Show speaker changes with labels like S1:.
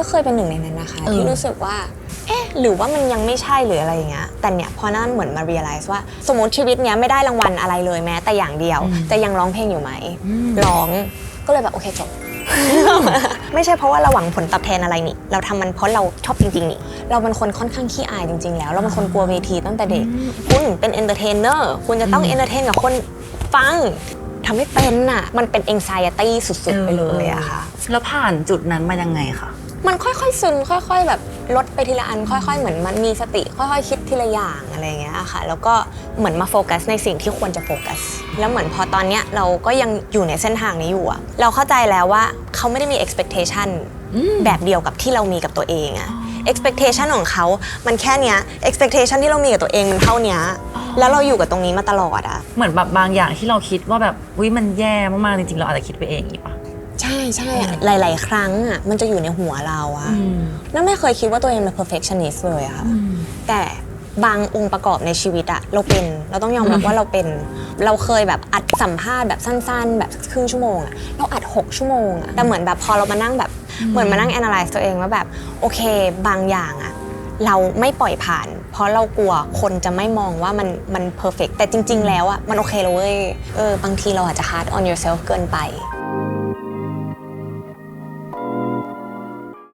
S1: ก็เคยเป็นหนึ่งในนั้นนะคะ
S2: เออ
S1: ที่รู้สึกว่า เอ๊ะ หรือว่ามันยังไม่ใช่หรืออะไรอย่างเงี้ย แต่เนี่ยพอนั่นเหมือนมา realize ว่า สมมติชีวิตเนี้ยไม่ได้รางวัลอะไรเลยแม้ แต่อย่างเดียวจะยังร้องเพลงอยู่ไหม ร้อง ก็เลยแบบโอเคจบ ไม่ใช่เพราะว่าเราหวังผลตอบแทนอะไรนี่ เราทำมันเพราะเราชอบจริงๆนี่ เราเป็นคนค่อนข้างขี้อายจริง ๆ แล้ว เราเป็นคนกลัวเวทีตั้งแต่เด็ก คุณเป็นเอนเตอร์เทนเนอร์ คุณจะต้องเอนเตอร์เทนกับคนฟังทำไม่เป็นน่ะ มันเป็น anxiety สุด ๆ ไปเลยอะค่ะ
S2: แล้วผ่านจุดนั้นมายังไงคะ
S1: มันค่อยๆซึมค่อยๆแบบลดไปทีละอันค่อยๆเหมือนมันมีสติ ค่อยๆคิดทีละอย่างอะไรอย่างเงี้ยค่ะ แล้วก็เหมือนมาโฟกัสในสิ่งที่ควรจะโฟกัส แล้วเหมือนพอตอนเนี้ยเราก็ยังอยู่ในเส้นทางนี้อยู่อะเราเข้าใจแล้วว่าเขาไม่ได้มี expectation แบบเดียวกับที่เรามีกับตัวเองอะ expectation ของเขา มันแค่เนี้ย expectation ที่เรามีกับตัวเองมันเท่าเนี้ย แล้วเราอยู่กับตรงนี้มาตลอดอะ
S2: เหมือนแบบบางอย่างที่เราคิดว่าแบบวิมันแย่มากๆจริงๆเราอาจจะคิดไปเองอย่างงี้ปะ
S1: ใช่ใช่อะหลาย ๆ ครั้งอะมันจะอยู่ในหัวเราอะ
S2: ม
S1: นั่นไม่เคยคิดว่าตัวเองเป็น perfectionist เลยอะค่ะแต่บางองค์ประกอบในชีวิตอะเราเป็นเราต้องยอมรับว่าเราเป็น เราเคยแบบอัดสัมภาษณ์แบบสั้น ๆ แบบครึ่งชั่วโมงอะเราอัด 6 ชั่วโมงอะแต่เหมือนแบบพอเรามานั่งแบบเหมือนมานั่ง analyze ตัวเองว่าแบบโอเคบางอย่างอะเราไม่ปล่อยผ่าน เพราะเรากลัวคนจะไม่มองว่ามันมัน perfect แต่จริง ๆ แล้วอะมันโอเคเลยเว้ยเออบางทีเราอาจจะ hard on yourself เกินไป